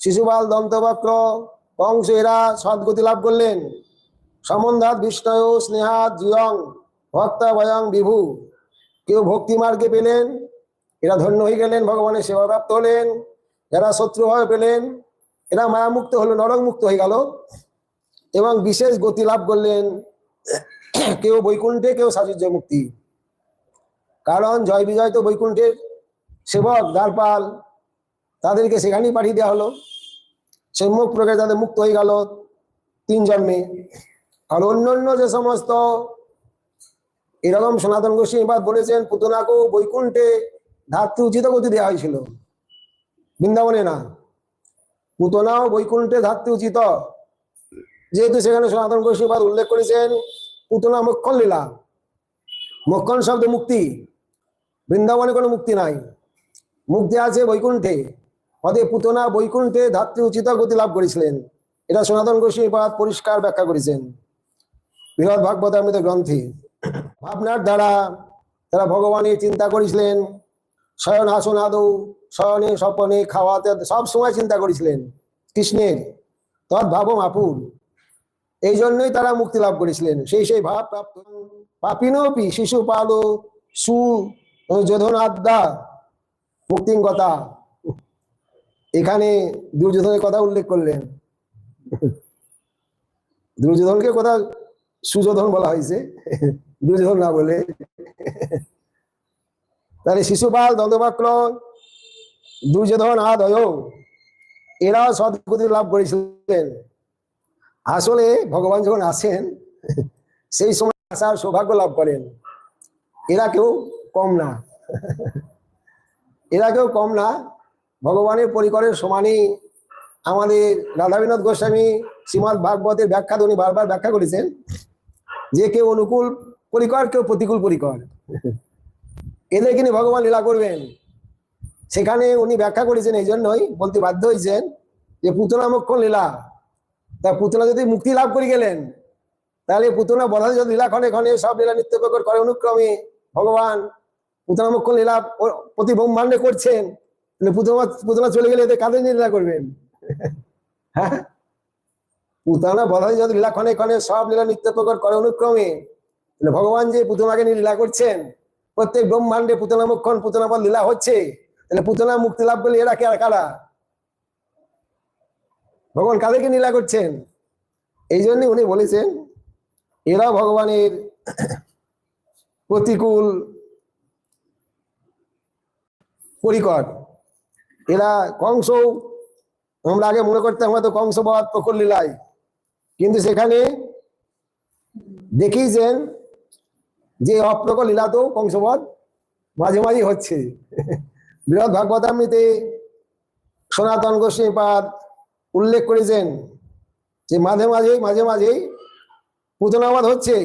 শিশুপাল দন্তবক্র কংস এরা সদ্গতি লাভ করলেন। সমন্ধাত বিষ্ণয় স্নেহাত জিয়ং, ভক্তা ভয়ং বিভু। কেউ ভক্তি মার্গে পেলেন, এরা ধন্য হয়ে গেলেন, ভগবানের সেবাপ্রাপ্ত হলেন। যারা শত্রুভাবে পেলেন, এরা মায়ামুক্ত হলো নরক মুক্ত হয়ে গেল। এবং বিশেষ গতি লাভ করলেন, কেউ বৈকুণ্ঠে, কেউ সাচুর্য মুক্তি। কারণ জয় বিজয় তো বৈকুণ্ঠের সেবক, দ্বারপাল তাদেরকে সেখানেই পাঠিয়ে দেওয়া হলো। সম্মুখ প্রকারে তাদের মুক্ত হয়ে গেল তিন জন্মে আর অন্য অন্য যে সমস্ত এরকম সনাতন গোষ্ঠী গোস্বীবাদ বলেছেন পুতনাকেও বৈকুণ্ঠে ধাত্রী উচিত গতি দেওয়া হয়েছিল। বৃন্দাবনে না। পুতনাও বৈকুণ্ঠে ধাত্রী উচিত। যেহেতু সেখানে সনাতন গোষ্ঠী গোস্বীবাদ উল্লেখ করেছেন, পুতনা মক্ষণ লীলা। মক্ষণ শব্দ মুক্তি। বৃন্দাবনে কোনো মুক্তি নাই। মুক্তি আছে বৈকুণ্ঠে। অতএব পুতনা বৈকুণ্ঠে ধাত্রী উচিত গতি লাভ করেছিলেন। এটা সনাতন গোস্বীপাদ পরিষ্কার ব্যাখ্যা করেছেন। বৃহৎ ভাগবত গ্রন্থে। ভাবনার দ্বারা তারা ভগবানের চিন্তা করেছিলেন শয়ন আসন আদৌ শয়নে স্বপনে খাওয়াতে সব সময় চিন্তা করেছিলেন কৃষ্ণের। তৎ আপুর। এই জন্যই তারা মুক্তি লাভ করেছিলেন। সেই সেই ভাব প্রাপ্ত পাপিনোপি শিশু পালো সু যোধন আদ্যা মুক্তিঙ্গতা এখানে দুর্যোধনের কথা উল্লেখ করলেন। দুর্যোধনকে কথা সুযোধন বলা হয়েছে। দুর্যোধন না বলে। তাহলে শিশুপাল দন্তবাক্র দুর্যোধন আদয় এরাও সদ্গতি লাভ করেছিলেন। আসলে ভগবান যখন আসেন, সেই সময় আসার সৌভাগ্য লাভ করেন। এরা কেউ কম না। এরা কেউ কম না। ভগবানের পরিকরের সমানই আমাদের রাধা বিনোদ গোস্বামী শ্রীমদ ভাগবতের ব্যাখ্যা উনি বারবার ব্যাখ্যা করেছেন, যে কেউ অনুকূল পরিকর, কেউ প্রতিকূল পরিকর। এদেরকে নিয়ে ভগবান লীলা করবেন। সেখানে উনি ব্যাখ্যা করেছেন এই জন্যই, বলতে বাধ্য হয়েছেন যে পুতনা মক্ষণ লীলা। তা পুতনা যদি মুক্তি লাভ করে গেলেন, তাহলে পুতনা বধা যদি লীলা ক্ষণে ক্ষণে সব লীলা নিত্য করে অনুক্রমে ভগবান পুতনা মক্ষণ লীলা প্রতি ব্রহ্মাণ্ডে করছেন পুতনা পুতনা চলে গেলে এদের কাদের নিয়ে লীলা করবেন। হ্যাঁ? পুতনা বধা যদি লীলা ক্ষণে ক্ষণে সব লীলা নিত্য প্রকট করে অনুক্রমে। ভগবান যে পুতনাকে নিয়ে লীলা করছেন, প্রত্যেক ব্রহ্মাণ্ডে পুতনা মুক্ষণ পুতনা পদ লীলা হচ্ছে। তাহলে পুতনা মুক্তি লাভ করলে এরা কে আর কারা? ভগবান কাদেরকে লীলা করছেন? এই জন্য উনি বলেছেন, এরা ভগবানের প্রতিকূল পরিকর এরা কংস আমরা আগে মনে করতাম হয়তো কংসবধ প্রকল লীলায়। কিন্তু সেখানে দেখিয়েছেন যে অপ্রকল লীলাতেও কংসবধ মাঝে মাঝে হচ্ছে। বৃহৎ ভাগবতামৃতে সনাতন গোস্বীপাদ উল্লেখ করেছেন যে মাঝে মাঝে মাঝে মাঝেই পুতনাবাদ হচ্ছে।